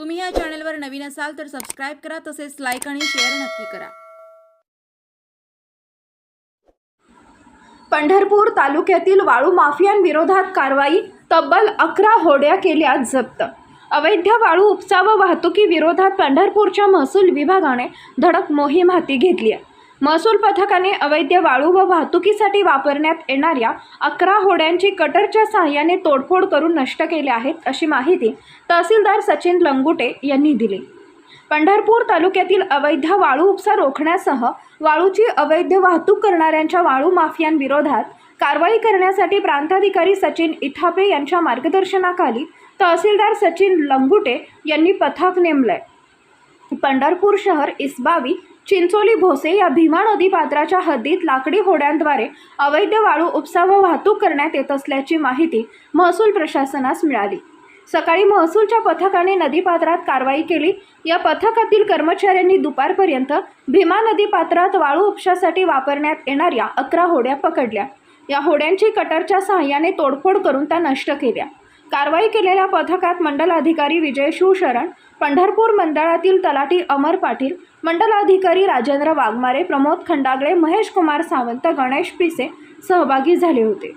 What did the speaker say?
तुम्ही या चॅनलवर नवीन असाल तर सबस्क्राईब करा तसेच लाईक आणि शेअर नक्की करा. पंढरपूर तालुक्यातील वाळू माफियांविरोधात कारवाई तब्बल अकरा होड्या केल्या जप्त. अवैध वाळू उपसा व वाहतुकी विरोधात पंढरपूरच्या महसूल विभागाने धडक मोहीम हाती घेतली आहे. महसूल पथकाने अवैध वाळू व वाहतुकीसाठी वापरण्यात येणाऱ्या अकरा होड्यांची कटरच्या सहाय्याने तोडफोड करून नष्ट केल्या आहेत अशी माहिती तहसीलदार सचिन लंगुटे यांनी दिली. पंढरपूर तालुक्यातील अवैध वाळू उपसा रोखण्यासह वाळूची अवैध वाहतूक करणाऱ्यांच्या वाळू माफियांविरोधात कारवाई करण्यासाठी प्रांताधिकारी सचिन इथापे यांच्या मार्गदर्शनाखाली तहसीलदार सचिन लंगुटे यांनी पथक नेमलंय. पंढरपूर शहर इस्बावी चिंचोली भोसे या भीमा नदी पात्राच्या हद्दीत लाकडी होड्यांद्वारे अवैध वाळू उपसा व वाहतूक करण्यात येत असल्याची माहिती महसूल प्रशासनास मिळाली. सकाळी महसूलच्या पथकाने नदीपात्रात कारवाई केली. या पथकातील कर्मचाऱ्यांनी दुपारपर्यंत भीमा नदीपात्रात वाळू उपशासाठी वापरण्यात येणाऱ्या अकरा होड्या पकडल्या. या होड्यांची कटरच्या सहाय्याने तोडफोड करून त्या नष्ट केल्या. कारवाई केलेल्या पथकात मंडल अधिकारी विजय शिवशरण पंढरपूर मंडळातील तलाठी अमर पाटील मंडलाधिकारी राजेंद्र वाघमारे प्रमोद खंडागळे महेश कुमार सावंत गणेश पिसे सहभागी झाले होते.